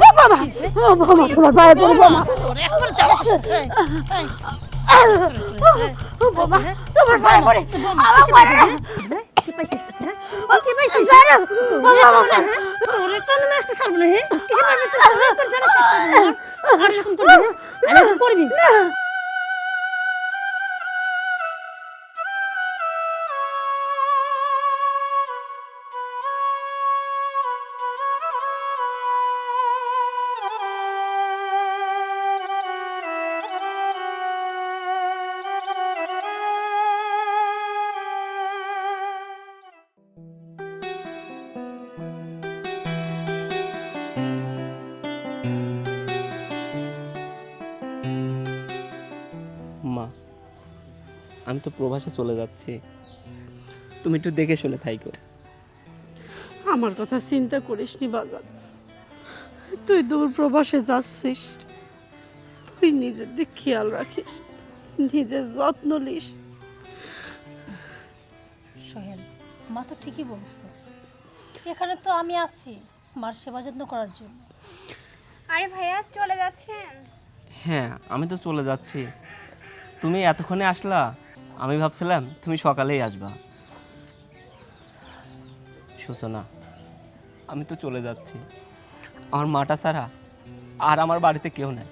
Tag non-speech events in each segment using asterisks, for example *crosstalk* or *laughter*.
বাবা বাবা তোমার পায়ে এই, ও বাবা তোমার পায়ে পড়ে আমার পড়ে কি পাইছিস হ্যাঁ? কি পাইছিস? ও বাবা তোরে তো আমি আসতে ছাড়বো না, হ্যাঁ? কিসের পাইছিস তুই? করে দিবো, হ্যাঁ? করবি? আর এরকম করবি? মা আমি তো প্রবাসে চলে যাচ্ছি। তুমি একটু দেখে শুনে থাইকো। আমার কথা চিন্তা করিস নি বাজার তুই দূর প্রবাসে যাচ্ছিস। তুই নিজের দিক খেয়াল রাখিস। নিজের যত্ন নিস। সোহেল মা তো ঠিকই বলছে। এখানে তো আমি আছি মার সেবা যত্ন করার জন্য। আরে ভাইয়া চলে যাচ্ছেন? হ্যাঁ আমি তো চলে যাচ্ছি। তুমি এতক্ষণে আসলা? আমি ভাবছিলাম তুমি সকালেই আসবা। সূচনা, আমি তো চলে যাচ্ছি। আমার মাটা ছাড়া আর আমার বাড়িতে কেউ নেই।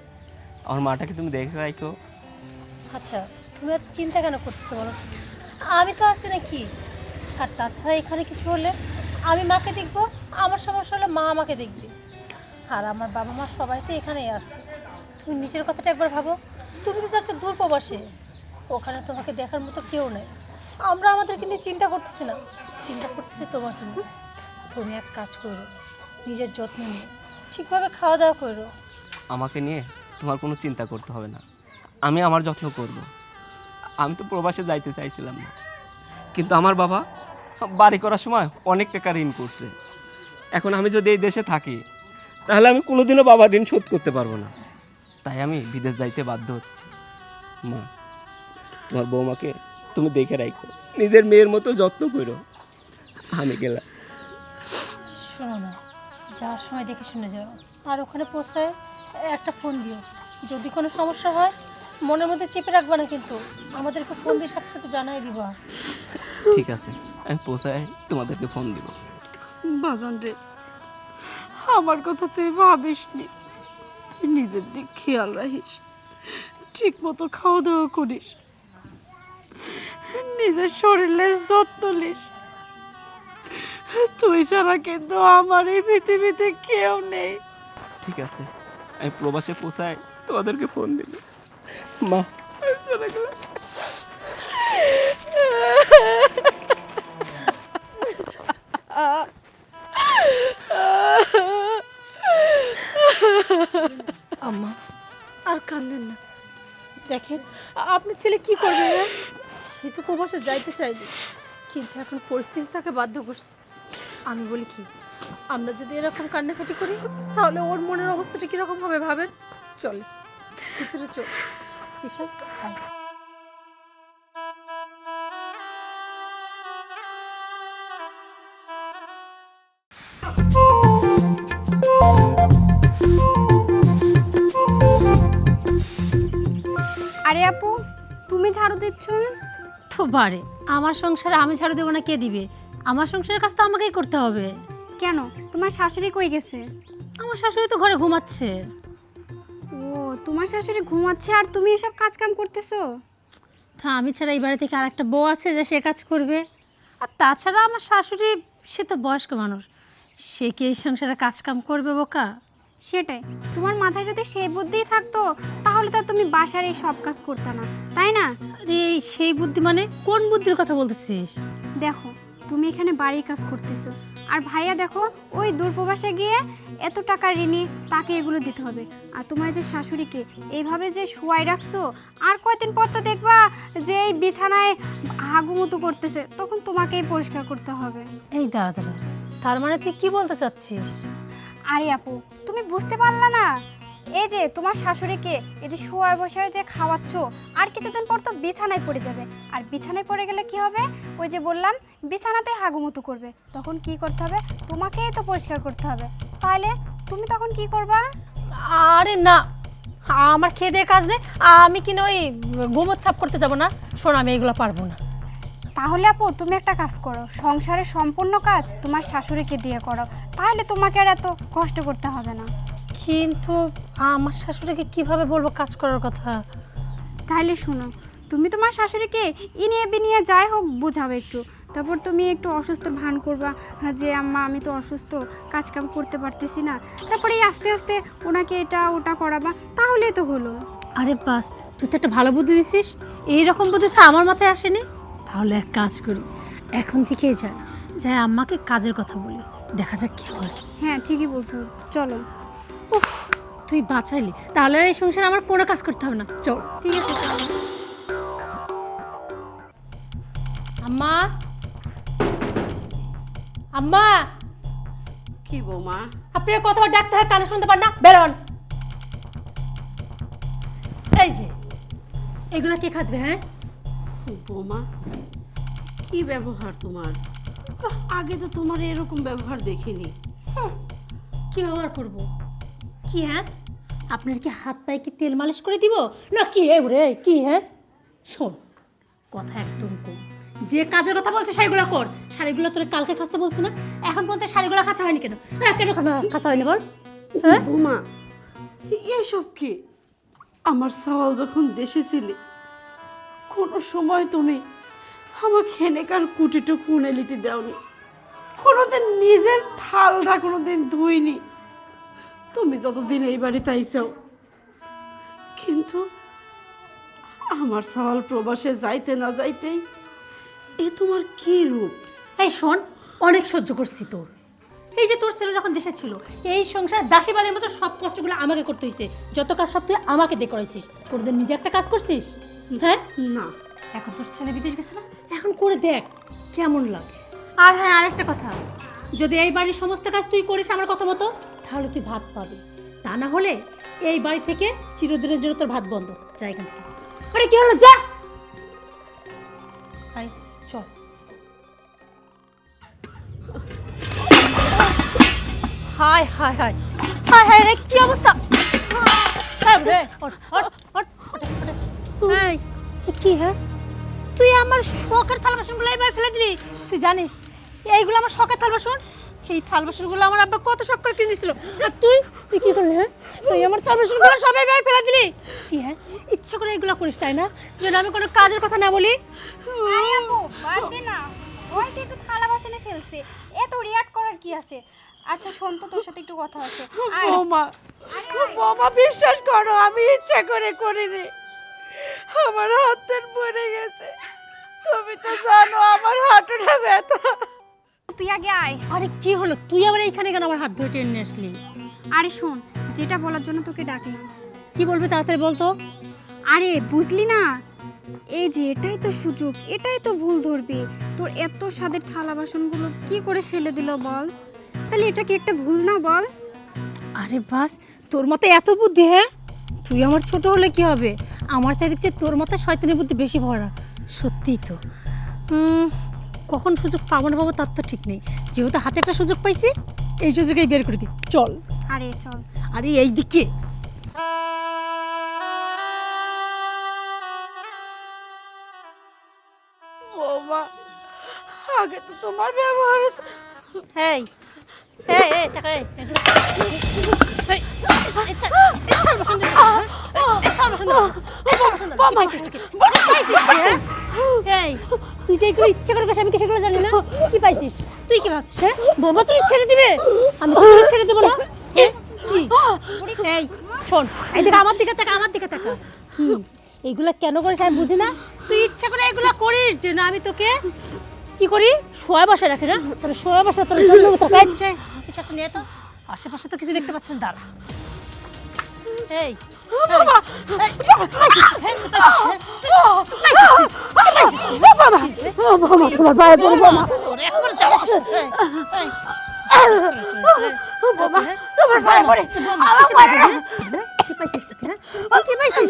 আমার মাটাকে তুমি দেখে রাখো। আচ্ছা তুমি এত চিন্তা কেন করতেছো বলো? আমি তো আছি নাকি? আর তাছাড়া এখানে কিছু হলে আমি মাকে দেখব, আমার সমস্যা হলে মা আমাকে দেখবে। আর আমার বাবা মা সবাই তো এখানেই আছে। তুমি নিজের কথাটা একবার ভাবো। তুমি তো যাচ্ছ দূর প্রবাসে ওখানে তোমাকে দেখার মতো কেউ নেই। আমরা আমাদেরকে নিয়ে চিন্তা করতেছি না। চিন্তা করতেছি তোমাকে নিয়ে। তুমি এক কাজ করো, নিজের যত্ন নিয়ে, ঠিকভাবে খাওয়া দাওয়া করো। আমাকে নিয়ে তোমার কোনো চিন্তা করতে হবে না। আমি আমার যত্ন করব। আমি তো প্রবাসে যাইতে চাইছিলাম না। কিন্তু আমার বাবা বাড়ি করার সময় অনেক টাকা ঋণ করছে। এখন আমি যদি এই দেশে থাকি, তাহলে আমি কোনোদিনও বাবার ঋণ শোধ করতে পারব না। তাই আমি বিদেশ যাইতে বাধ্য হচ্ছি। মা। তোমার বৌমাকে তুমি দেখে রাখো। নিজের মেয়ের মতো যত্ন করো। আমি গেলাম। শোনো না যাওয়ার সময় দেখে শুনে যাও। আর ওখানে পৌঁছায় একটা ফোন দিও। যদি কোনো সমস্যা হয় মনের মধ্যে চেপে রাখবা না কিন্তু। আমাদেরকে ফোন দিয়ে সাথে সাথে জানাই দিবা। ঠিক আছে আমি পৌঁছায় তোমাদেরকে ফোন দিব। বাজান রে আমার কথা তুই ভাবিস নি তুই নিজের দিক খেয়াল রাখিস। ঠিক মতো খাওয়া দাওয়া করিস। নিজের শরীরের যত্ন নিস। তুই ছাড়া কিন্তু আমার এই পৃথিবীতে কেউ নেই। ঠিক আছে আমি প্রবাসে পৌঁছায় তোমাদেরকে ফোন দিব। মা চলে গেলাম আম্মা আর কান্দেন না। দেখেন আপনার ছেলে কি করবে হ্যাঁ? সে তো যাইতে চাইবে কিন্তু এখন পরিস্থিতি তাকে বাধ্য করছে। আমি বলি কি, আমরা যদি এরকম কান্নাকাটি করি, তাহলে ওর মনের অবস্থাটা কীরকম হবে ভাবেন? চলে, ভিতরে চল। এসব আরে আপু, তুমি ঝাড়ু দিচ্ছ? তো বারে আমার সংসারে আমি ঝাড়ু দেবো না কে দিবে? আমার সংসারের কাজ তো আমাকেই করতে হবে। কেন? তোমার শাশুড়ি কই গেছে? আমার শাশুড়ি তো ঘরে ঘুমাচ্ছে। ও তোমার শাশুড়ি ঘুমাচ্ছে আর তুমি এসব কাজ কাম করতেছো? তা আমি ছাড়া এই বাড়ি থেকে আর একটা বউ আছে যে সে কাজ করবে। আর তাছাড়া আমার শাশুড়ি সে তো বয়স্ক মানুষ। সে কি এই সংসারে কাজ কাম করবে বোকা? সেটাই। তোমার মাথায় যদি সেই বুদ্ধিই থাকতো তাহলে তো তুমি বাসার এই সব কাজ করতে না তাই না? আরে এই সেই বুদ্ধি মানে কোন বুদ্ধির কথা বলতেছিস? দেখো তুমি এখানে বাড়ির কাজ করতেছো আর ভাইয়া দেখো ওই দূরপ্রবাসে গিয়ে এত টাকা ঋণী তাকে এগুলো দিতে হবে। আর তোমার যে শাশুড়িকে এইভাবে যে শুয়াই রাখছো আর কয়দিন পর তো দেখবা যে এই বিছানায় হাগুমতো করতেছে তখন তোমাকেই পরিষ্কার করতে হবে। এই দাঁড়া দাঁড়া তার মানে তুই কি বলতে চাচ্ছিস? আরে আপু, তুমি বুঝতে পারলা না? এই যে তোমার শাশুড়িকে এই যে শোয়ায় বসায় যে খাওয়াচ্ছ, আর কিছুদিন পর তো বিছানায় পড়ে যাবে। আর বিছানায় পড়ে গেলে কি হবে? ওই যে বললাম, বিছানাতে হাগুমতো করবে। তখন কি করতে হবে? তোমাকেই তো পরিষ্কার করতে হবে। তাহলে তুমি তখন কি করবা? আরে না, আমার খেয়ে দিয়ে কাজ নেই। আমি কিনা ওই গোমর ছাপ করতে যাব না। শোন, আমি এগুলো পারব না। তাহলে আপু তুমি একটা কাজ করো সংসারের সম্পূর্ণ কাজ তোমার শাশুড়িকে দিয়ে করো তাহলে তোমাকে আর এত কষ্ট করতে হবে না। কিন্তু আমার শাশুড়িকে কীভাবে বলব কাজ করার কথা? তাহলে শোনো তুমি তোমার শাশুড়িকে ইনিয়ে বিনিয়ে যাই হোক বোঝাবে একটু তারপর তুমি একটু অসুস্থ ভান করবা হ্যাঁ, যে আম্মা আমি তো অসুস্থ কাজ কাম করতে পারতেছি না তারপরে এই আস্তে আস্তে ওনাকে এটা ওটা করাবা তাহলেই তো হলো। আরে বাস তুই তো একটা ভালো বুদ্ধি দিছিস এইরকম বুদ্ধি তো আমার মাথায় আসেনি। তাহলে এক কাজ করি এখন থেকেই যা যাই আম্মাকে কাজের কথা বলি দেখা যাক কি হয়। হ্যাঁ ঠিকই বলছো চলো। উফ তুই বাঁচাইলি। তাহলে আর এই সংসারে আমার কোনো কাজ করতে হবে না চল। ঠিক আছে আম্মা? আম্মা? কি বৌমা? আপনার কতবার ডাকতে হয় কানে শুনতে পার না? বেরোন। এই যে এগুলা কে খাজবে হ্যাঁ? বৌমা কি ব্যবহার তোমার? আগে তো তোমার এরকম ব্যবহার দেখিনি। কি ব্যবহার করব? কি হ্যাঁ? আপনার কি হাত পায়ে কি তেল মালিশ করে দিব? না কি হে রে কি হ্যাঁ? শোন কথা একদম কম। যে কাজের কথা বলছে সেগুলো কর। শাড়িগুলো তোর কালকে খাসতে বলছে না? এখন পর্যন্ত শাড়িগুলো কাঁচা হয়নি কেন? হ্যাঁ কেন কাঁচা হয়নি বল? হ্যাঁ? বৌমা এসব কি? আমার সওয়াল যখন দেশে ছিলে কোনো সময় তুমি আমাকে হেনেকার কুটিটু কুনে লিতে দাওনি। কোনোদিন নিজের থালটা কোনোদিন ধুইনি। তুমি যতদিন এই বাড়িতে আইসাও। কিন্তু আমার সওয়াল প্রবাসে যাইতে না যাইতেই এ তোমার কি রূপ? এই শোন, অনেক সহ্য করছি তোর। এই যে তোর ছেলে যখন দেশে ছিল এই সংসার দাসীবাদের মতো সব কষ্টগুলো আমাকে করতে হয়েছে যত কাজ সব তুই আমাকে দিয়ে করাইছিস। কোনোদিন নিজে একটা কাজ করছিস? হ্যাঁ? না। এখন তোর ছেলে বিদেশ গেছে না? এখন করে দেখ কেমন লাগে। আর হ্যাঁ আরেকটা কথা। যদি এই বাড়ির সমস্ত কাজ তুই করিস আমার কথা মতো তাহলে তুই ভাত পাবি। তা না হলে এই বাড়ি থেকে চিরদিনের জন্য তোর ভাত বন্ধ। যা এখান থেকে। আরে কি হলো? যা! আয়। হায় হায় হায় হায় হায় রে, কি অবস্থা? ওঠ। কি হ্যাঁ? তুই আমার শখের থাল বাসনগুলো এবার ফেলে দিলি? তুই জানিস, এইগুলো আমার শখের থাল বাসন? এই থাল বাসনগুলো আমার আব্বা কত শখ করে কিনে দিছিল। আর তুই তুই কি করলি হ্যাঁ? তুই আমার থাল বাসনগুলো সব এবার ফেলে দিলি? কি হ্যাঁ? ইচ্ছা করে এগুলো করিস, তাই না? যেন আমি কোনো কাজের কথা না বলি? আরে আপু বাদ দে না। ওই যে একটু থালা বাসনে ফেলছে, এত রিয়াক্ট করার কি আছে? আচ্ছা শোন তো তোর সাথে একটু কথা আছে। *laughs* বৌমা বৌমা বিশ্বাস করো আমি ইচ্ছা করে করিনি। আমার হাতের পড়ে গেছে। তুমি তো জানো আমার হাঁটুটা ব্যথা। তুই আগে আয়। আরে কি হলো? তুই আবার এইখানে কেন আমার হাত ধরে টেনে নিয়ে আসলি? আরে শোন যেটা বলার জন্য তোকে ডাকলাম কি বলবি তাড়াতাড়ি বলতো আরে বুঝলি না? এই যে এটাই তো সুযোগ এটাই তো ভুল ধরবি। তোর এত স্বাদের থালা বাসনগুলো কি করে ফেলে দিল বল? তাহলে এটা কি একটা ভুল না বল? আরে বাস তোর মতো এত বুদ্ধি হ্যাঁ? তুই আমার ছোট হলে কি হবে? আমার চাই দেখছি তোর মতো শয়তানি বুদ্ধি বেশি ভরা। সত্যিই তো। কখন সুযোগ পাবো না পাবো তার তো ঠিক নেই। যেহেতু হাতে একটা সুযোগ পাইছি এই সুযোগেই বের করে দিই। চল। আরে চল। আরে এই দিকে। আগে তো তোমার ব্যবহার এই এই এই টাকা এই এগুলো- হ্যাঁ? তুই? কি পাইছিস তুই, হ্যাঁ? এই তুই যে এগুলো ইচ্ছে করে আমি কি সেগুলো জানি না কি পাইছিস তুই কি ভাবছিস হ্যাঁ বাবা তুই ছেড়ে দিবে আমি ছেড়ে দেবো না কি এই শোন আমার দিকে তাকা আমার দিকে তাকা কি এইগুলা কেন করিস আমি বুঝি না তুই ইচ্ছা করে এগুলা করিস যে না আমি তোকে কি করি শোয়া বসে রাখে না তোর শোয়া বসা তোর জন্য তো কাজ চাই কিছু একটা নিয়ে তো আশেপাশে তো কিছু দেখতে পাচ্ছেন দাঁড়া এই তোমার পায়ে একবার শেষ করে, এই, এই।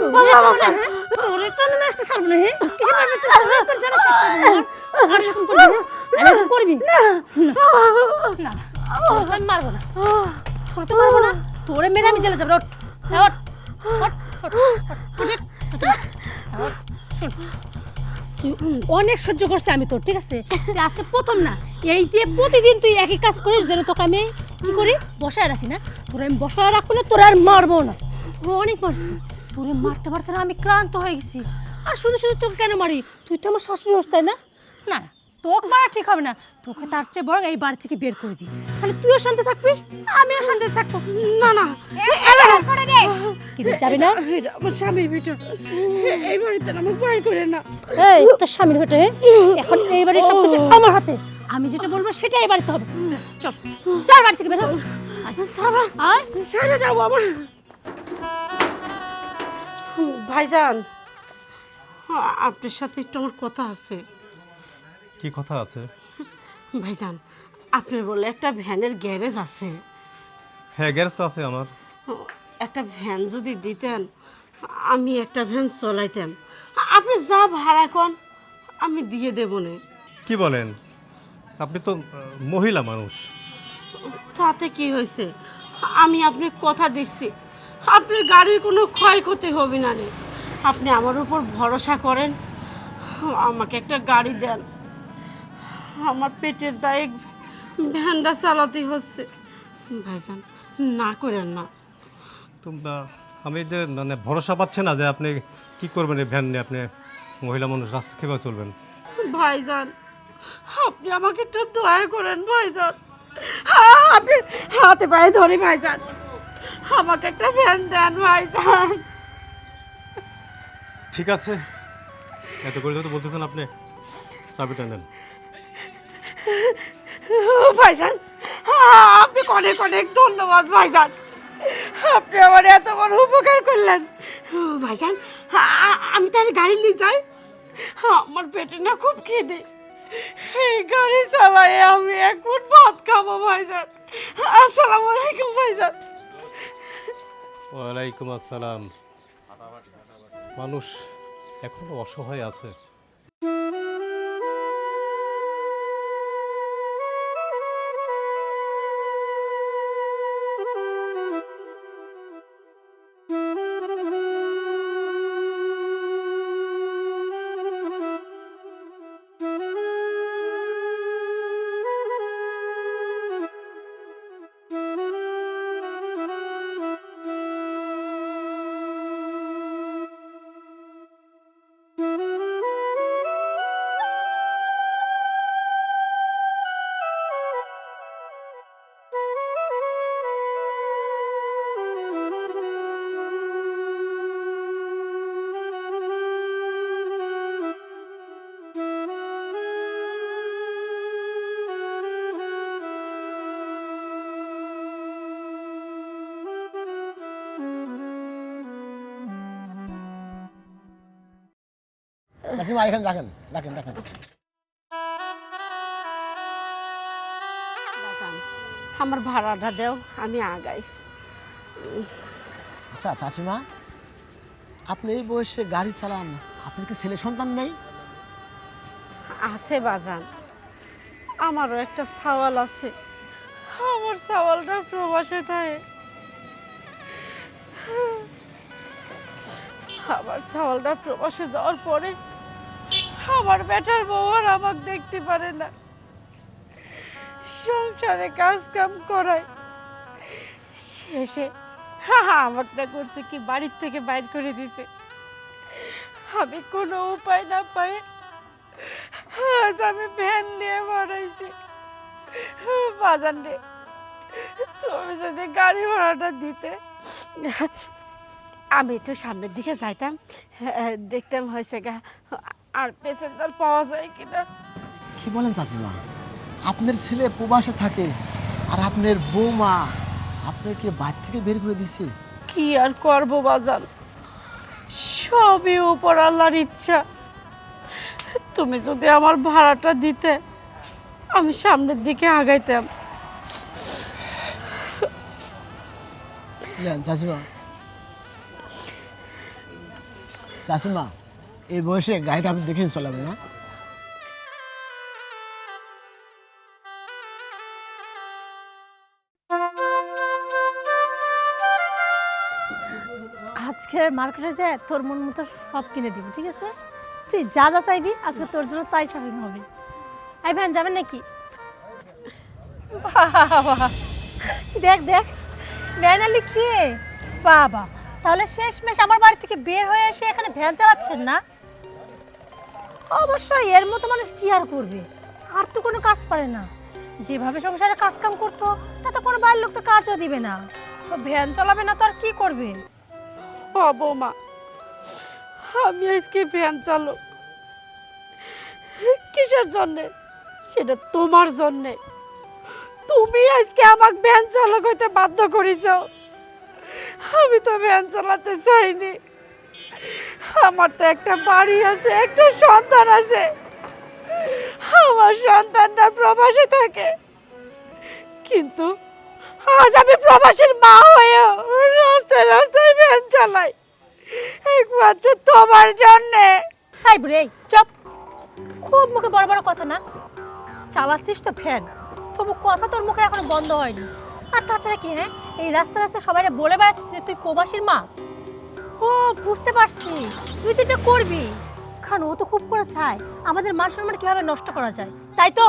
তোমার পায়ে পড়ে আমার পায়ে তোরে তো আমি আসতে ছাড়বো না হ্যাঁ কিসে মারবে তুই তোরে একবার জানা শেষ করে দিবি আর এরকম করবি হ্যাঁ? আর এরকম করবি না না না তোরে আমি মারবো না তোরে তো মারবো না তোরে মেরে আমি জেলে যাব ওঠ হ্যাঁ, ওঠ ওঠ ওঠ, ওঠ, ওঠ, তুই অনেক সহ্য করছে আমি তোর ঠিক আছে? আজকে প্রথম না এই দিয়ে প্রতিদিন তুই একই কাজ করিস যেন তোকে আমি কি করি? বসায় রাখি না। তোর আমি বসায় রাখব না তোর আর মারবো না। তোর অনেক মারছি। তোরে মারতে মারতে না আমি ক্লান্ত হয়ে গেছি। আর শুধু শুধু তোকে কেন মারি? তুই তো আমার শাশুড়ি হোস তাই না? না, তোকে মারা ঠিক হবে না। তোকে তার চেয়ে বরং এই বাড়ি থেকে বের করে দিই তাহলে তুইও শান্তি থাকবি আমিও শান্তি থাকব। না না। কিন্তু যাবি না? আমার স্বামীর ভিতর। এই বাড়িতে আমাকে বাইর করে না। এই তোর স্বামীর হতে এখন এই বাড়ির সব কিছু আমার হাতে। আমি যেটা বলব সেটাই বাড়িতে হবে। চল চল বাড়ি থেকে বের হ। সারা ছেড়ে যাব আমার। ভাইজান আপনার সাথে একটু আমার কথা আছে। কি কথা আছে? ভাইজান আপনি বলে একটা ভ্যানের গ্যারেজ আছে। হ্যাঁ গ্যারেজ তো আছে আমার। একটা ভ্যান যদি দিতেন আমি একটা ভ্যান চলাইতাম। আপনি যা ভাড়া কন আমি দিয়ে দেবো না। কি বলেন? আপনি তো মহিলা মানুষ। তাতে কি হয়েছে? আমি আপনি কথা দিচ্ছি। আপনার গাড়ির কোনো ক্ষয়ক্ষতি হবে না রে আপনি আমার উপর ভরসা করেন। আমাকে একটা গাড়ি দেন। আমার পেটের দায়ে ভ্যানটা চালাতে হচ্ছে। ভাইজান না করেন না। তো আহ, আমি যে মানে ভরসা পাচ্ছে না যে আপনি কি করবেন এই ভ্যান নিয়ে? আপনি মহিলা মানুষ রাস্তা কীভাবে চলবেন? ভাইজান আপনি আমাকে একটু দয়া করেন ভাইজান। হ্যাঁ, আপনি হাতে পায়ে ধরে ভাইজান। আমাকে একটা ভ্যান দেন ভাইজান। ঠিক আছে। এত করে তো বলতেছেন আপনি চাবিটা নেন। ভাইজান, আপনি অনেক অনেক ধন্যবাদ ভাইজান। আপনি আমার এত বড় উপকার করলেন। ভাইজান আমি তাহলে গাড়ি নিয়ে যাই। আমার পেটে না খুব খিদে। এই গাড়ি চালাই আমি এক ফুট ভাত খাব ভাইজান। আসসালামু আলাইকুম ভাইজান। ওয়ালাইকুম আসসালাম। মানুষ এখনও অসহায় আছে। চাষিমা এখানে রাখেন রাখেন রাখেন। আমার ভাড়াটা দেও আমি আগাই। আচ্ছা চাষিমা আপনি এই বয়সে গাড়ি চালান আপনার কি ছেলে সন্তান নেই? আছে বাজান আমারও একটা সাওয়াল আছে। আমার সাওয়ালটা প্রবাসে থাকে। আমার সাওয়ালটা প্রবাসে যাওয়ার পরে আমার বেটার বউ আর আমাকে দেখতে পারে না। সংসারে কাজ কাম করায়। শেষে আমারটা করছে কি, বাড়ির থেকে বাইর করে দিছে। আমি কোনো উপায় না পাই আজ আমি ভ্যান নিয়ে বাড়াইছি বাজান রে, তুমি যদি গাড়ি ভাড়াটা দিতে। আমি একটু সামনের দিকে যাইতাম, দেখতাম হয়েছে গা। আর প্যাসেঞ্জার পাওয়া যায় কিনা? কি বলেন চাচিমা? আপনার ছেলে প্রবাসে থাকে আর আপনার বৌমা আপনাকে বাড়ি থেকে বের করে দিছে। কি আর করব বাজান? সবই উপর আল্লাহর ইচ্ছা। তুমি যদি আমার ভাড়াটা দিতে আমি সামনের দিকে আগাইতাম। চাচিমা। চাচিমা এই বয়সে গাড়িটা আপনি দেখে চলাবেন না? আজকে মার্কেটে যায় তোর মন মতো সব কিনে দিব, ঠিক আছে? তুই যা যা চাইবি, আজকে তোর জন্য তাই শপিং হবে। আই ভ্যান যাবেন নাকি? দেখ দেখ ভ্যান আলি কে? বাবা, তাহলে শেষমেশ আমার বাড়ি থেকে বের হয়ে এসে এখানে ভ্যান চালাচ্ছেন না? অবশ্যই, এর মতো মানুষ কি আর করবে? আর তো কোনো কাজ পারে না। যেভাবে সংসারে কাজ কাম করতো, তাতে কোনো বাড়ির লোক তো কাজও দিবে না। তো ভ্যান চালাবে না তো আর কি করবে? ও বৌমা, আমি আজকে ভ্যান চালক। কিসের জন্যে? সেটা তোমার জন্যে। তুমি আজকে আমাকে ভ্যান চালক হইতে বাধ্য করেছ। আমি তো ভ্যান চালাতে চাইনি। আমার তো একটা বাড়ি আছে একটা সন্তান আছে। আমার সন্তানটা প্রবাসে থাকে। কিন্তু আজ আমি প্রবাসীর মা হয়েও রাস্তায় রাস্তায় ভ্যান চালাই। একমাত্র তোমার জন্যে। হাই এই, চুপ। খুব মুখে বড় বড় কথা না। চালাচ্ছিস তো ফ্যান তবু কথা তোর মুখে এখনও বন্ধ হয়নি। আর তাছাড়া কি হ্যাঁ? এই রাস্তা রাস্তা সবাই বলে বেড়াচ্ছিস যে তুই প্রবাসীর মা। ও বুঝতে পারছি। তুই তো এটা করবি। কারণ ও তো খুব করে চায়। আমাদের মান সম্মান কীভাবে নষ্ট করা যায় তাই তো?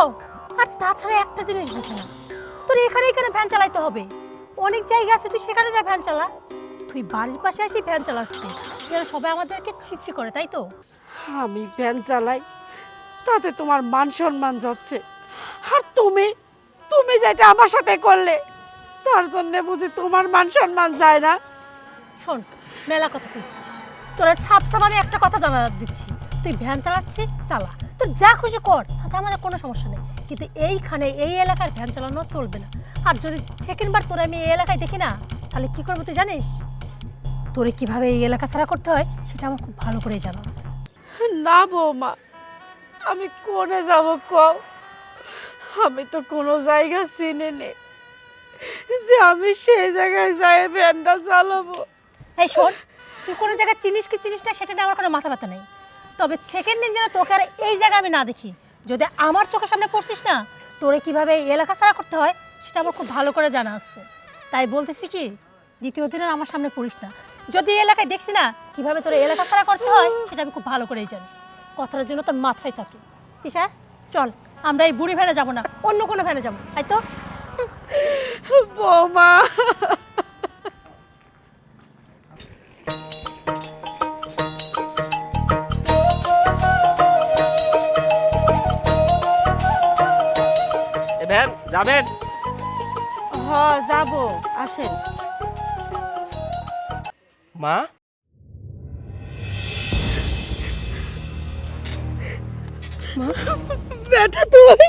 আর তাছাড়া একটা জিনিস বুঝে না। তোর এখানে এখানে ভ্যান চালাইতে হবে? অনেক জায়গা আছে তুই সেখানে যা ভ্যান চালা। তুই বাড়ির পাশে এসে ভ্যান চালাচ্ছিস যেন সবাই আমাদেরকে ছিছি করে তাই তো? আমি ভ্যান চালাই তাতে তোমার মান সম্মান যাচ্ছে। আর তুমি তুমি যেটা আমার সাথে করলে তার জন্য বুঝি তোমার মান সম্মান যায় না। শোন মেলা কথা কইছিস। তোরা ছাপসাপ আমি একটা কথা জানা দিচ্ছি। তুই ভ্যান চালাচ্ছিস, চালা। তোর যা খুশি কর, তাতে আমাদের কোনো সমস্যা নেই। কিন্তু এইখানে, এই এলাকার ভ্যান চালানো চলবে না। আর যদি সেকেন্ড বার তোরা আমি এই এলাকায় দেখি না, তাহলে কি করব তুই জানিস? তোরে কীভাবে এই এলাকা ছাড়া করতে হয়, সেটা আমার খুব ভালো করেই জানাস। না বৌমা, আমি কোনে যাব কও? আমি তো কোনো জায়গা চিনি নে। যে আমি সেই জায়গায় যাই ভ্যানটা চালাবো। এই শোন, তুই কোনো জায়গায় চিনিস কি চিনিস না, সেটা নিয়ে আমার কোনো মাথা ব্যথা নেই। তবে সেকেন্ড দিন যেন তোকে আর এই জায়গায় আমি না দেখি, যদি আমার চোখের সামনে পড়ছিস না, তোরে কীভাবে এই এলাকা ছাড়া করতে হয়, সেটা আমার খুব ভালো করে জানা আছে। তাই বলতেছি কি, দ্বিতীয় দিন আর আমার সামনে পড়িস না। যদি এই এলাকায় দেখছি না, কীভাবে তোর এলাকা ছাড়া করতে হয়, সেটা আমি খুব ভালো করেই জানি। কথাটার জন্য তোর মাথায় থাকে। তিশা, চল, আমরা এই বুড়ি ভ্যানে যাব না, অন্য কোনো ভ্যানে যাব। তাই তো? বৌমা। এ যাবেন। হ যাব আসেন। মা? বেটা তুই।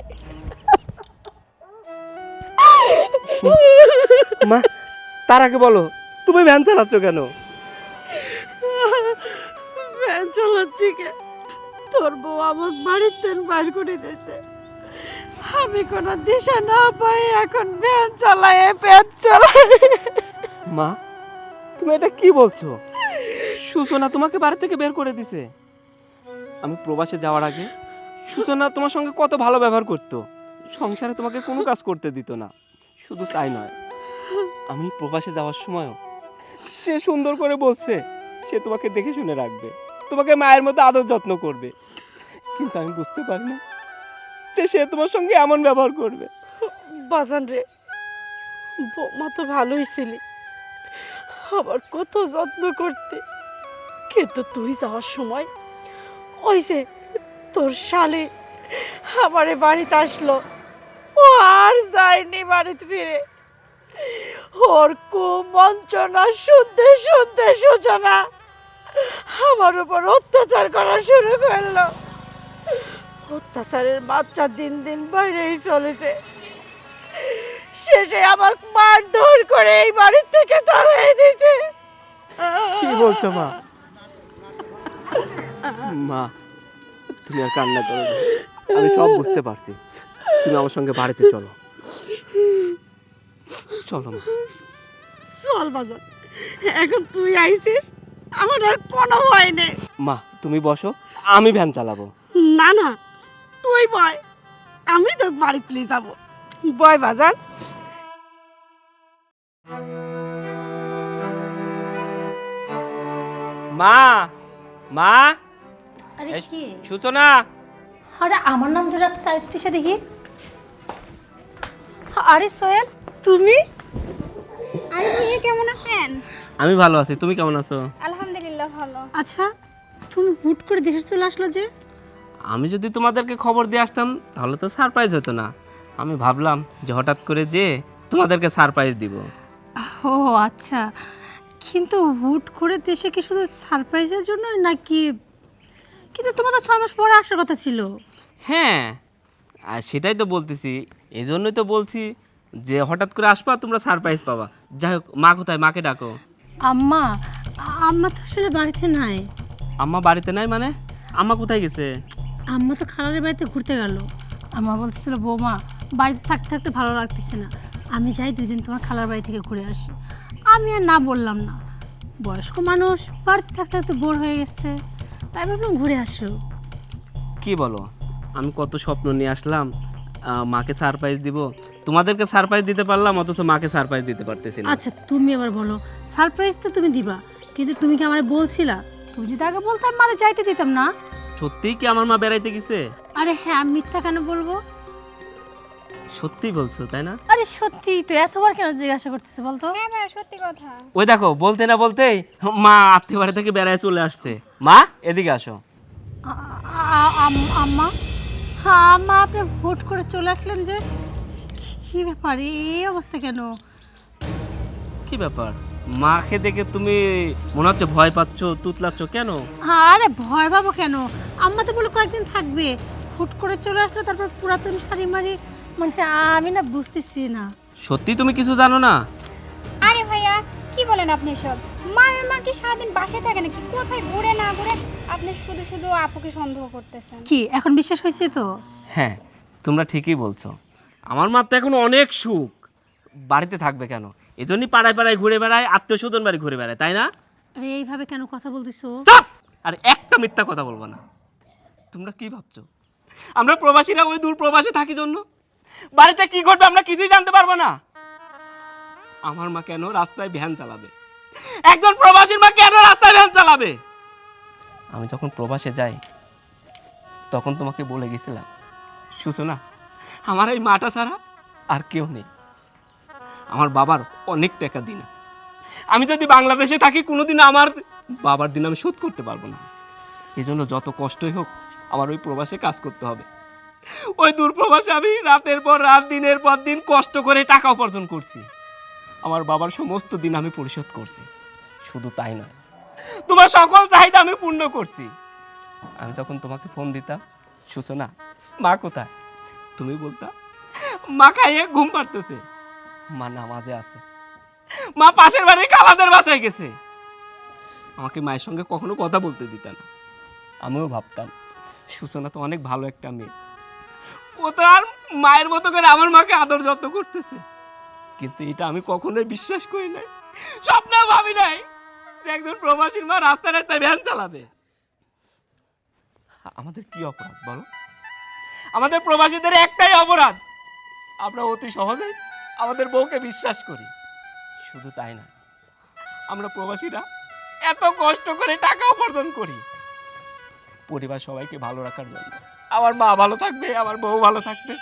মা তার আগে বলো তুমি ভ্যান চালাচ্ছ কেন? ভ্যান চালাচ্ছি কে? তোর বউ আমাকে বাড়ির তেন বার করে দিয়েছে। আমি কোনো দিশা না পাই, এখন ভ্যান চালাই ভ্যান চালাই। মা, তুমি এটা কি বলছো? সূচনা তোমাকে বাড়ি থেকে বের করে দিছে। আমি প্রবাসে যাওয়ার আগে সূচনা তোমার সঙ্গে কত ভালো ব্যবহার করতো। সংসারে তোমাকে কোনো কাজ করতে দিত না। শুধু তাই নয়, আমি প্রবাসে যাওয়ার সময়ও সে সুন্দর করে বলছে, সে তোমাকে দেখে শুনে রাখবে। তোমাকে মায়ের মতো আদর যত্ন করবে। কিন্তু আমি বুঝতে পারি না যে সে তোমার সঙ্গে এমন ব্যবহার করবে। বাজান রে, বৌমা তো ভালোই ছিলি। আবার কত যত্ন করতে। কিন্তু তুই যাওয়ার সময় ওই যে তোর শালে আমারে বাড়িতে আসলো। ও আর যায়নি বাড়িতে ফিরে। ওর কুমঞ্চনা শুনতে শুনতে সূচনা আমার উপর অত্যাচার করা শুরু করল। অত্যাচারের মাত্রা দিন দিন বাইরেই চলেছে। শেষে আমাকে মারধর করে এই বাড়ির থেকে তাড়াই দিয়েছে। কি বলছো মা? মা তুমি আর কান্না করো না। আমি সব বুঝতে পারছি। তুমি আমার সঙ্গে বাড়িতে চলো। চলো মা। চল বাজার। এখন তুই আইছিস আমার আর কোনো ভয় নেই। মা তুমি বসো আমি ভ্যান চালাবো। না না তুই বয়। আমি তো বাড়িতে নিয়ে যাব। বয় বাজার মা মা। আরে এই- কি? সূচনা আরে আমার নাম ধরে একটা সাইড দিশে দেখি। আরে সোহেল তুমি? আরে ভাইয়া কেমন আছেন? আমি ভালো আছি তুমি কেমন আছো? আলহামদুলিল্লাহ ভালো। আচ্ছা তুমি হুট করে দেশে চলে আসলো যে? আমি যদি তোমাদেরকে খবর দিয়ে আসতাম তাহলে তো সারপ্রাইজ হতো না। আমি ভাবলাম যে হঠাৎ করে যে তোমাদেরকে সারপ্রাইজ দিব। ও আচ্ছা। কিন্তু হুট করে দেশে কি শুধু সারপ্রাইজের জন্য নাকি কিন্তু তোমার তো ছয় মাস পরে আসার কথা ছিল? হ্যাঁ আর সেটাই তো বলতেছি। এই জন্যই তো বলছি যে হঠাৎ করে আসবা তোমরা সারপ্রাইজ পাবা। যাই হোক মা কোথায়? মাকে ডাকো। আম্মা আম্মা তো আসলে বাড়িতে নাই। আম্মা বাড়িতে নাই মানে? আম্মা কোথায় গেছে? আম্মা তো খালারের বাড়িতে ঘুরতে গেল। আম্মা বলতেছিল বৌমা বাড়িতে থাকতে থাকতে ভালো লাগতেছে না। আমি যাই দুই দিন তোমার খালার বাড়ি থেকে ঘুরে আসি। আমি আর না বললাম না। বয়স্ক মানুষ বাড়িতে থাকতে থাকতে বোর হয়ে গেছে। তাই ভাবলাম ঘুরে আসো। কি বলো? আমি কত স্বপ্ন নিয়ে আসলাম মাকে সারপ্রাইজ দিব। তোমাদেরকে সারপ্রাইজ দিতে পারলাম অথচ মাকে সারপ্রাইজ দিতে পারতেছি না। আচ্ছা তুমি এবার বলো সারপ্রাইজ তো তুমি দিবা কিন্তু তুমি কি আমার বলছিলা? তুমি যদি আগে বলতে আমি মানে যাইতে দিতাম না। সত্যিই কি আমার মা বেড়াইতে গেছে? আরে হ্যাঁ আমি মিথ্যা কেন বলব? সত্যি বলছো তাই না? আরে সত্যি তো এতবার কেন জিজ্ঞাসা করতেছে বলতো? হ্যাঁ ভাইয়া সত্যি কথা। ওই দেখো বলতে না বলতেই মা আত্মীয় বাড়ি থেকে বেড়ায় চলে আসছে। মা এদিকে আসো। আম্মা? হ্যাঁ আম্মা আপনি হুট করে চলে আসলেন যে? কি- কি ব্যাপার? এই অবস্থা কেন? কি ব্যাপার? মাকে দেখে তুমি মনে হচ্ছে ভয় পাচ্ছ তুতলাচ্ছ কেন? আরে ভয় পাবো কেন? আম্মা তো বলে কয়েকদিন থাকবে। হুট করে চলে আসলো তারপর পুরাতন শাড়ি মারি। মানে আমি না বুঝতেছি না। সত্যি তুমি কিছু জানো না? আরে ভাইয়া কি বলেন আপনি সব মা আমার কি সারাদিন বাসায় থাকে নাকি? কোথায় ঘুরে না ঘুরে আপনি শুধু শুধু আপুকে সন্দেহ করতেছেন? কি এখন বিশ্বাস হয়েছে তো? হ্যাঁ তোমরা ঠিকই বলছো। আমার মা তো এখন অনেক সুখ। বাড়িতে থাকবে কেন? এজন্যই পাড়ায় পাড়ায় ঘুরে বেড়ায় আত্মীয় স্বজন বাড়ি ঘুরে বেড়ায় তাই না? আরে এইভাবে কেন কথা বলতেছো? চুপ! আর একটা মিথ্যা কথা বলব না। তোমরা কি ভাবছ? আমরা প্রবাসীরা ওই দূর প্রবাসে থাকি জন্য? বাড়িতে কি ঘটবে আমরা কিছুই জানতে পারব না। আমার মা কেন রাস্তায় ভ্যান চালাবে? একজন প্রবাসীর মা কেন রাস্তায় ভ্যান চালাবে? আমি যখন প্রবাসে যাই তখন তোমাকে বলে গেছিলাম সূচনা আমার এই মাটা ছাড়া আর কেউ নেই। আমার বাবার অনেক টাকা দিন। আমি যদি বাংলাদেশে থাকি কোনোদিন আমার বাবার দিন আমি শোধ করতে পারব না। এই জন্য যত কষ্টই হোক, আমার ওই প্রবাসে কাজ করতে হবে। ওই দূর প্রবাসে আমি রাতের পর রাত, দিনের পর দিন কষ্ট করে টাকা উপার্জন করছি। আমার বাবার সমস্ত দিন আমি পরিশোধ করছি। শুধু তাই নয়, তোমার সকল চাহিদা আমি পূর্ণ করছি। আমি যখন তোমাকে ফোন দিতাম, সূচনা, মা কোথায়? তুমি বলতা, মা খাইয়ে ঘুম পাড়তেছে। মা নামাজে আছে। মা পাশের বাড়ির খালাদের বাসায় গেছে। আমাকে মায়ের সঙ্গে কখনো কথা বলতে দিত না। আমিও ভাবতাম সূচনা তো অনেক ভালো একটা মেয়ে। ও তো আর মায়ের মতো করে আমার মাকে আদর যত্ন করতেছে। কিন্তু এটা আমি কখনোই বিশ্বাস করি নাই। স্বপ্নেও ভাবি নাই যে একজন প্রবাসীর মা রাস্তায় রাস্তায় ভ্যান চালাবে। আমাদের কি অপরাধ বলো? আমাদের প্রবাসীদের একটাই অপরাধ। আমরা অতি সহজেই আমাদের বউকে বিশ্বাস করি। শুধু তাই না, আমরা প্রবাসীরা এত কষ্ট করে টাকা উপার্জন করি। পরিবার সবাইকে ভালো রাখার জন্য। আমার মা ভালো থাকবে, আমার বউ ভালো থাকবে।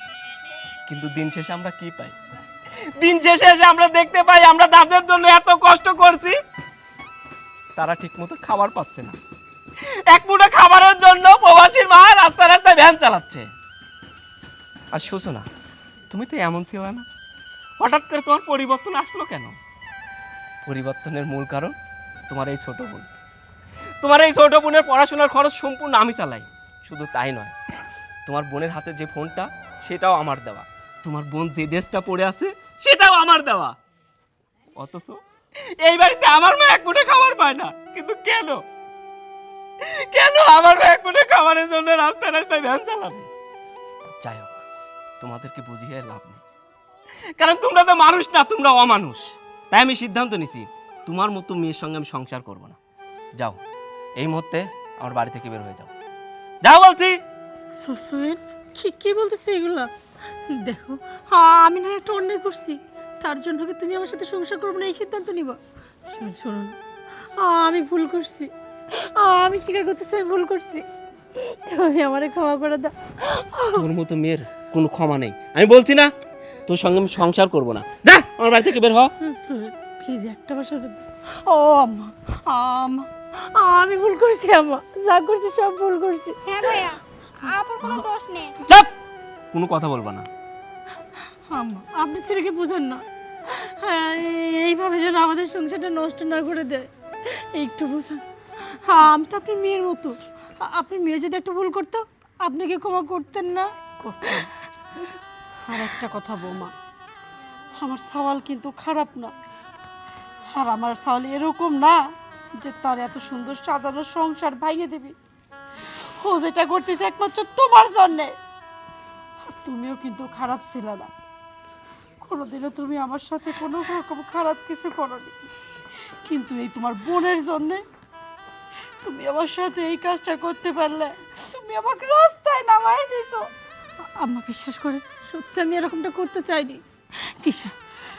কিন্তু দিন শেষে আমরা কি পাই? দিন শেষে এসে আমরা দেখতে পাই, আমরা তাদের জন্য এত কষ্ট করছি। তারা ঠিকমতো খাবার পাচ্ছে না। এক মুঠো খাবারের জন্য প্রবাসীর মা রাস্তা রাস্তায় ভ্যান চালাচ্ছে। আর সূচনা তুমি তো এমন ছিল না। হঠাৎ করে তোমার পরিবর্তন আসলো কেন? পরিবর্তনের মূল কারণ তোমার এই ছোট বোন। তোমার এই ছোট বোনের পড়াশোনার খরচ সম্পূর্ণ আমি চালাই। শুধু তাই নয়, তোমার বোনের হাতে যে ফোনটা, সেটাও আমার দেওয়া। তোমার বোন যে ড্রেসটা পরে আছে, সেটাও আমার দেওয়া। অথচ এই বাড়িতে আমার মা এক মুঠো খাবার পায় না। কিন্তু কেন? কেন আমার মা এক মুঠো খাবারের জন্য রাস্তায় রাস্তায় ভ্যান চালাবে? যাই হোক, তোমাদেরকে বুঝিয়ে লাভ নেই। কারণ তোমরা তো মানুষ না তোমরা অমানুষ। তাই আমি সিদ্ধান্ত নিছি তোমার মতো মেয়ের সঙ্গে আমি সংসার করব না। যাও এই মুহূর্তে আমার বাড়ি থেকে বের হয়ে যাও। যাও বলছি। সোহেল কি কি বলতেছে এগুলা? দেখো হ্যাঁ আমি না একটা অন্যায় করছি। তার জন্য কি তুমি আমার সাথে সংসার করব না? এই সিদ্ধান্ত নিব। শোন শোনো না, আমি ভুল করছি। আমি স্বীকার করতেছি আমি ভুল করছি। তুমি আমারে ক্ষমা করে দাও। তোর মতো মেয়ের কোনো ক্ষমা নেই। আমি বলছি না তোর সঙ্গে আমি সংসার করব না। যা আমার বাড়ি থেকে বের হ। প্লিজ একটা বাসা যাবে। ও আম্মা আম্মা আমি ভুল করছি আম্মা। যা করছি সব ভুল করছি। হ্যাঁ ভাইয়া আপুর কোনো দোষ নেই। চাপ! কোনো কথা বলবা না। আম্মা আপনি ছেলেকে বোঝান না। হ্যাঁ এই- এইভাবে যেন আমাদের সংসারটা নষ্ট না করে দেয়। একটু বোঝান। হ্যাঁ আমি তো আপনার মেয়ের মতো। আ- আপনার মেয়ে যদি একটা ভুল করতো আপনি কি ক্ষমা করতেন না? করতেন আর একটা কথা বৌমা, আমার সওয়াল কিন্তু খারাপ না। আর আমার সওয়াল এরকম না যে তার এত সুন্দর সাজানো সংসার ভাঙে দেবে। ও যেটা করতেছে একমাত্র তোমার জন্যে। আর তুমিও কিন্তু খারাপ ছিল না। কোনোদিনও তুমি আমার সাথে কোনো রকম খারাপ কিছু করনি। কিন্তু এই তোমার বোনের জন্যে তুমি আমার সাথে এই কাজটা করতে পারলে, তুমি আমাকে রাস্তায় নামাই দিছো। আম্মা বিশ্বাস করে সত্যি আমি এরকমটা করতে চাইনি। তিশা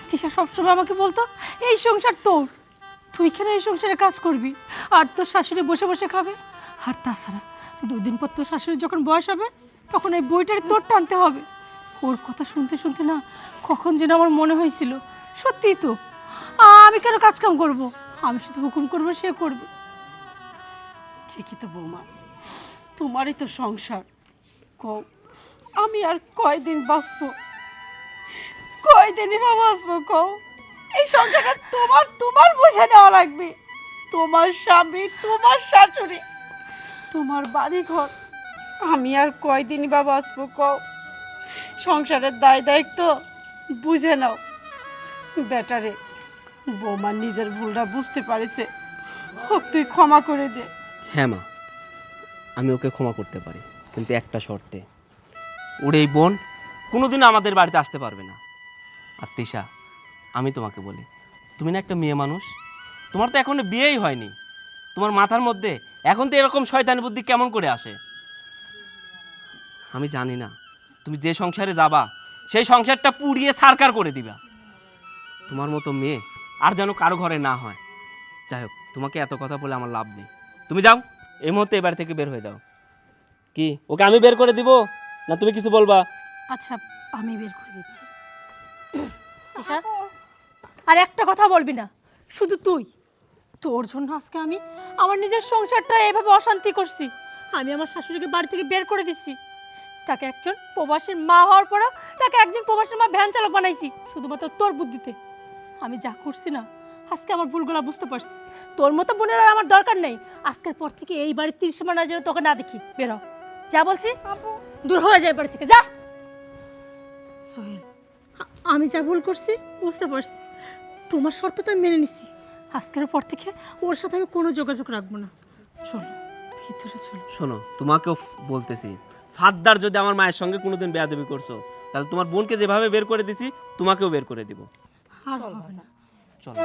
তিশা, সবসময় আমাকে বলতো, এই সংসার তোর। তুই কেন এই সংসারে কাজ করবি? আর তোর শাশুড়ি বসে বসে খাবে। আর তাছাড়া দুদিন পর তোর শাশুড়ি যখন বয়স হবে, তখন এই বইটার তোর টানতে হবে। ওর কথা শুনতে শুনতে না কখন যেন আমার মনে হয়েছিল, সত্যিই তো, আমি কেন কাজ কাম করব? আমি শুধু হুকুম করব সে করবে। ঠিকই তো বৌমা, তোমারই তো সংসার। কও আমি আর কয়দিন বাঁচবো? কয়দিনই বা বাঁচবো কও? এই সংসারটা তোমার তোমার বুঝে নেওয়া লাগবে। তোমার স্বামী, তোমার শাশুড়ি, তোমার বাড়ি ঘর আমি আর কয়দিনই বা বাঁচবো কও? সংসারের দায় দায়িত্ব বুঝে নাও। বেটারে, বৌমা নিজের ভুলটা বুঝতে পারিছে। তুই ক্ষমা করে দে। হ্যাঁ মা, আমি ওকে ক্ষমা করতে পারি, কিন্তু একটা শর্তে। ওর এই বোন কোনোদিনও আমাদের বাড়িতে আসতে পারবে না। আর তিশা, আমি তোমাকে বলি, তুমি না একটা মেয়ে মানুষ। তোমার তো এখনও বিয়েই হয়নি। তোমার মাথার মধ্যে এখন তো এরকম শয়তানি বুদ্ধি কেমন করে আসে? আমি জানি না, তুমি যে সংসারে যাবা, সেই সংসারটা পুড়িয়ে সারকার করে দিবা। তোমার মতো মেয়ে আর যেন কারও ঘরে না হয়। যাই হোক, তোমাকে এত কথা বলে আমার লাভ নেই। তুমি যাও, এই মুহূর্তে এবার থেকে বের হয়ে যাও। কি, ওকে আমি বের করে দিব? না তুমি কিছু বলবা? আচ্ছা আমি বের করে দিচ্ছি। ঈশা আর একটা কথা বলবি না শুধু তুই। তোর জন্য আজকে আমি আমার নিজের সংসারটা এভাবে অশান্তি করছি। আমি আমার শাশুড়িকে বাড়ি থেকে বের করে দিচ্ছি তাকে একজন প্রবাসীর মা হওয়ার পরেও তাকে একজন প্রবাসীর মা ভ্যান চালক বানাইছি শুধুমাত্র তোর বুদ্ধিতে। আমি যা করছি না আজকে আমার ভুলগুলো বুঝতে পারছি। তোর মতো বোনের আর আমার দরকার নেই। আজকের পর থেকে এই বাড়ির তিরিশ মানা যেন তোকে না দেখি। বেরো। যা বলছি? দূর হয়ে যায় বাড়ি থেকে যা। সোহেল আমি যা ভুল করছি বুঝতে পারছি। তোমার শর্তটা আমি মেনে নিছি। আজকের পর থেকে ওর সাথে আমি কোনো যোগাযোগ রাখব না। চলো ভিতরে চলো। শোনো তোমাকেও বলতেছি ফাদ্দার যদি আমার মায়ের সঙ্গে কোনোদিন বেয়াদবি করছ তাহলে তোমার বোনকে যেভাবে বের করে দিছি তোমাকেও বের করে দিব। আর চলো।